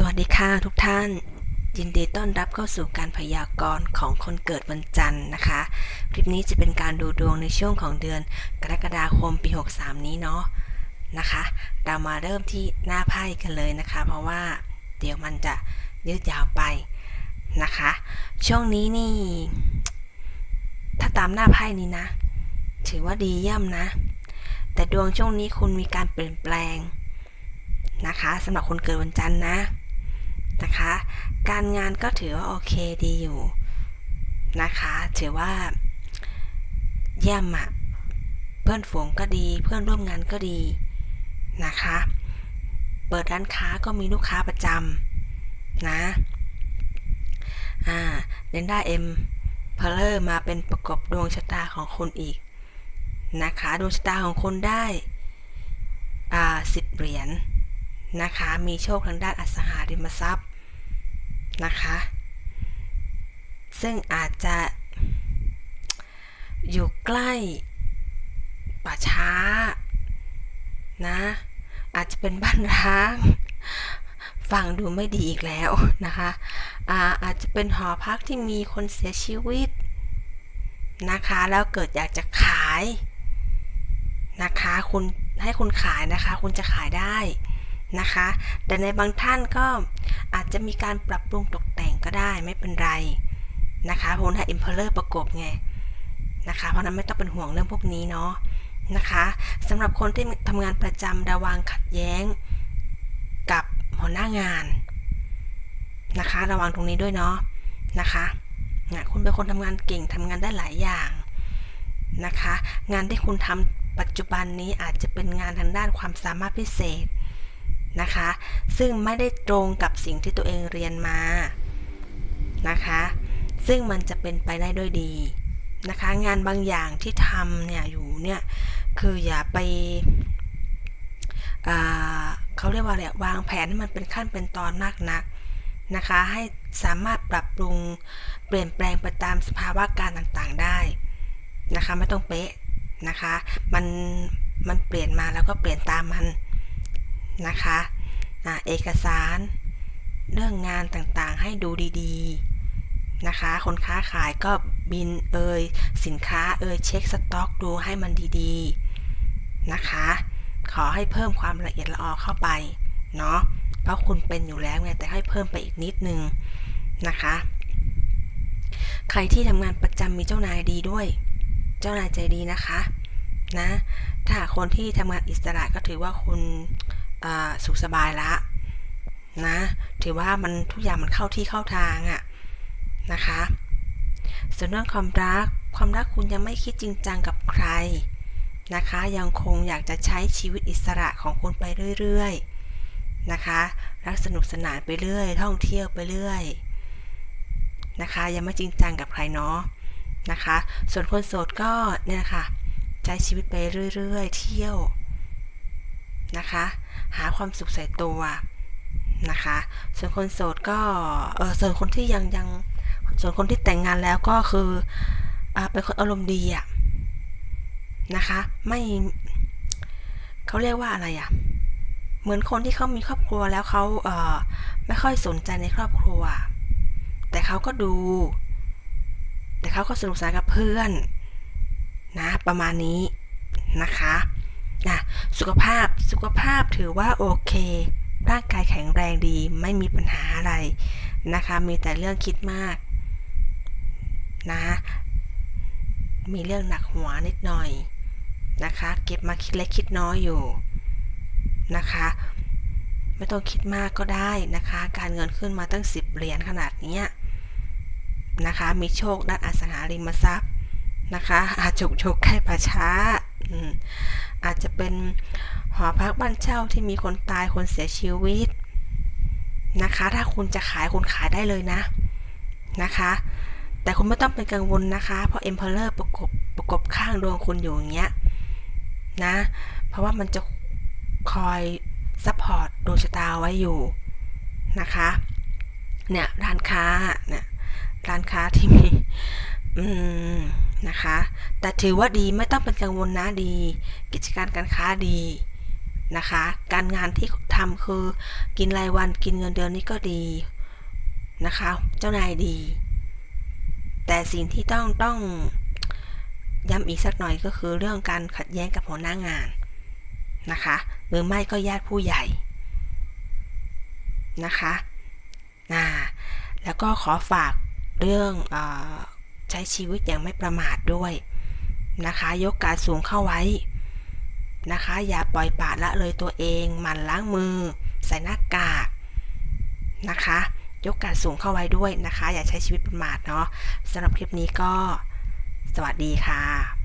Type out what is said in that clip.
สวัสดีค่ะทุกท่าน ยินดีต้อนรับเข้าสู่การพยากรณ์ของคนเกิดวันจันทร์นะคะ คลิปนี้จะเป็นการดูดวงในช่วงของเดือนกรกฎาคมปี 63 นี้เนาะนะคะ เรามาเริ่มที่หน้าไพ่กันเลยนะคะ เพราะว่าเดี๋ยวมันจะยืดยาวไปนะคะ ช่วงนี้นี่ ถ้าตามหน้าไพ่นี้นะ ถือว่าดีเยี่ยมนะ แต่ดวงช่วงนี้คุณมีการเปลี่ยนแปลงนะคะสำหรับคนเกิดวันจันทร์นะ นะคะ การงานก็ถือว่าโอเคดีอยู่นะคะ ถือว่าเยี่ยมอะเพื่อนฝูงก็ดี เพื่อนร่วมงานก็ดีนะคะ เปิดร้านค้าก็มีลูกค้าประจำนะอ่าเดนด้าเอ็มเพลเลอร์มาเป็นประกบดวงชะตาของคุณอีกนะคะดวงชะตาของคุณได้อ่าสิบเหรียญนะคะ มีโชคทางด้านอสังหาริมทรัพย์ นะคะ ซึ่งอาจจะอยู่ใกล้ป่าช้านะ อาจจะเป็นบ้านร้างฟังดูไม่ดีอีกแล้วนะคะอาอาจจะเป็นหอพักที่มีคนเสียชีวิตนะคะ แล้วเกิดอยากจะขายนะคะคุณให้คุณขายนะคะ คุณจะขายได้นะคะ แต่ในบางท่านก็ อาจจะมีการปรับปรุงตกแต่งก็ได้ไม่เป็นไรนะคะเพราะถ้า Emperor ประกบไงนะคะ เพราะนั้นไม่ต้องเป็นห่วงเรื่องพวกนี้เนาะนะคะสำหรับคนที่ทำงานประจำระวังขัดแย้งกับหัวหน้างานนะคะ ระวังตรงนี้ด้วยเนาะนะคะนะคุณเป็นคนทำงานเก่งทำงานได้หลายอย่างนะคะ งานที่คุณทำปัจจุบันนี้อาจจะเป็นงานทางด้านความสามารถพิเศษ นะคะ ซึ่งไม่ได้ตรงกับสิ่งที่ตัวเองเรียนมานะคะ ซึ่งมันจะเป็นไปได้ด้วยดีนะคะ งานบางอย่างที่ทำเนี่ยอยู่เนี่ยคืออย่าไปเขาเรียกว่าอะไรวางแผนให้มันเป็นขั้นเป็นตอนมากนักนะคะ ให้สามารถปรับปรุงเปลี่ยนแปลงไปตามสภาวะการต่างๆได้นะคะ ไม่ต้องเป๊ะนะคะ มันมันเปลี่ยนมาแล้วก็เปลี่ยนตามมัน นะคะเอกสารเรื่องงานต่างๆให้ดูดีๆนะคะ คนค้าขายก็บินเอยสินค้าเอยเช็คสต็อกดูให้มันดีๆนะคะ ขอให้เพิ่มความละเอียดละออเข้าไปเนาะเพราะคุณเป็นอยู่แล้วไงแต่ให้เพิ่มไปอีกนิดนึงนะคะ ใครที่ทำงานประจำมีเจ้านายดีด้วย เจ้านายใจดีนะคะนะถ้าคนที่ทำงานอิสระก็ถือว่าคุณ สุขสบายละนะ ถือว่ามันทุกอย่างมันเข้าที่เข้าทางอะนะคะ ส่วนเรื่องความรัก ความรักคุณยังไม่คิดจริงจังกับใครนะคะ ยังคงอยากจะใช้ชีวิตอิสระของคุณไปเรื่อยๆนะคะ รักสนุกสนานไปเรื่อย ท่องเที่ยวไปเรื่อยนะคะ ยังไม่จริงจังกับใครเนาะนะคะ ส่วนคนโสดก็เนี่ยค่ะใช้ชีวิตไปเรื่อยๆ เที่ยวนะคะ หาความสุขใส่ตัวนะคะ ส่วนคนโสดก็เออส่วนคนที่ยังยัง ส่วนคนที่แต่งงานแล้วก็คืออเป็นคนอารมณ์ดีอะนะคะ ไม่เขาเรียกว่าอะไรอะเหมือนคนที่เขามีครอบครัวแล้วเขาเออไม่ค่อยสนใจในครอบครัว แต่เขาก็ดู แต่เขาก็สนุกสนานกับเพื่อนนะประมาณนี้นะคะ นะสุขภาพสุขภาพถือว่าโอเค ร่างกายแข็งแรงดีไม่มีปัญหาอะไรนะคะ มีแต่เรื่องคิดมากนะมีเรื่องหนักหัวนิดหน่อยนะคะ เก็บมาคิดเล็กคิดน้อยอยู่นะคะ ไม่ต้องคิดมากก็ได้นะคะ การเงินขึ้นมาตั้ง 10 เหรียญขนาดนี้นะคะ มีโชคด้านอสังหาริมทรัพย์นะคะ อาจุกโชคแค่ประช้า อาจจะเป็นหอพักบ้านเช่าที่มีคนตายคนเสียชีวิตนะคะ ถ้าคุณจะขายคุณขายได้เลยนะนะคะ แต่คุณไม่ต้องเป็นกังวลนะคะ เพราะ Emperor ประกบประกบข้างดวงคุณอยู่อย่างเงี้ยนะ เพราะว่ามันจะคอยซัพพอร์ตดวงชะตาไว้อยู่นะคะ เนี่ยร้านค้าเนี่ยร้านค้าที่มี อืม นะคะ แต่ถือว่าดีไม่ต้องเป็นกังวลนะดี กิจการการค้าดีนะคะ การงานที่ทำคือกินรายวันกินเงินเดือนนี่ก็ดีนะคะ เจ้านายดี แต่สิ่งที่ต้องต้องย้ำอีกสักหน่อยก็คือเรื่องการขัดแย้งกับหัวหน้างานนะคะ หรือไม่ก็ญาติผู้ใหญ่นะคะนะแล้วก็ขอฝากเรื่องอ ใช้ชีวิตอย่างไม่ประมาทด้วยนะคะ ยกการสูงเข้าไว้นะคะ อย่าปล่อยปละละเลยตัวเองหมั่นล้างมือ ใส่หน้ากากนะคะ ยกการสูงเข้าไว้ด้วยนะคะ อย่าใช้ชีวิตประมาทเนาะสำหรับคลิปนี้ก็ สวัสดีค่ะ